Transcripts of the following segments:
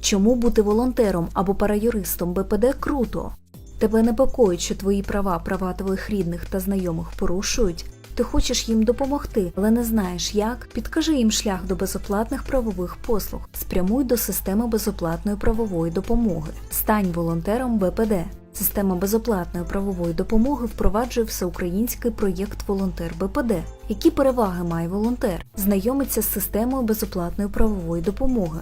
Чому бути волонтером або параюристом БПД круто? Тебе непокоїть, що твої права, права твоїх рідних та знайомих порушують. Ти хочеш їм допомогти, але не знаєш як. Підкажи їм шлях до безоплатних правових послуг. Спрямуй до системи безоплатної правової допомоги. Стань волонтером БПД. Система безоплатної правової допомоги впроваджує всеукраїнський проєкт Волонтер БПД. Які переваги має волонтер? Знайомиться з системою безоплатної правової допомоги.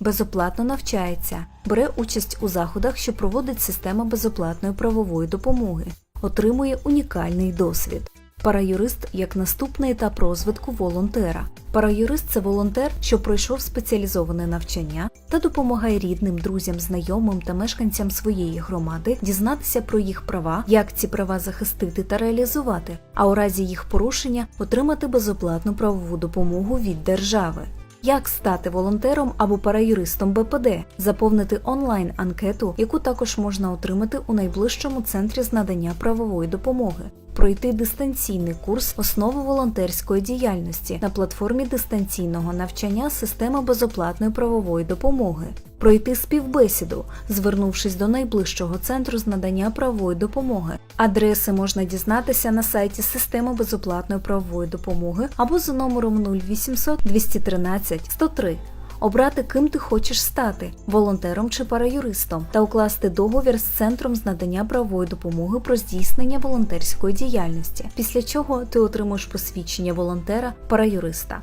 Безоплатно навчається, бере участь у заходах, що проводить система безоплатної правової допомоги, отримує унікальний досвід. Параюрист як наступний етап розвитку волонтера. Параюрист це волонтер, що пройшов спеціалізоване навчання та допомагає рідним, друзям, знайомим та мешканцям своєї громади дізнатися про їх права, як ці права захистити та реалізувати, а у разі їх порушення отримати безоплатну правову допомогу від держави. Як стати волонтером або параюристом БПД, заповнити онлайн-анкету, яку також можна отримати у найближчому центрі з надання правової допомоги, пройти дистанційний курс основи волонтерської діяльності на платформі дистанційного навчання системи безоплатної правової допомоги, пройти співбесіду, звернувшись до найближчого центру з надання правової допомоги. Адреси можна дізнатися на сайті системи безоплатної правової допомоги або за номером 0800 213 103 обрати, ким ти хочеш стати волонтером чи параюристом, та укласти договір з центром з надання правової допомоги про здійснення волонтерської діяльності, після чого ти отримуєш посвідчення волонтера параюриста.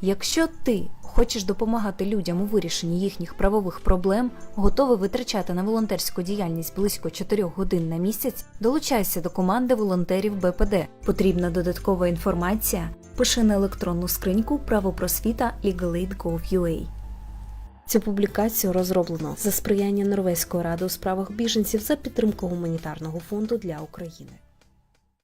Якщо ти хочеш допомагати людям у вирішенні їхніх правових проблем, готовий витрачати на волонтерську діяльність близько 4 годин на місяць, долучайся до команди волонтерів БПД. Потрібна додаткова інформація. Пиши на електронну скриньку правопросвіта legalaid.gov.ua. Цю публікацію розроблено за сприяння Норвезької ради у справах біженців за підтримку гуманітарного фонду для України.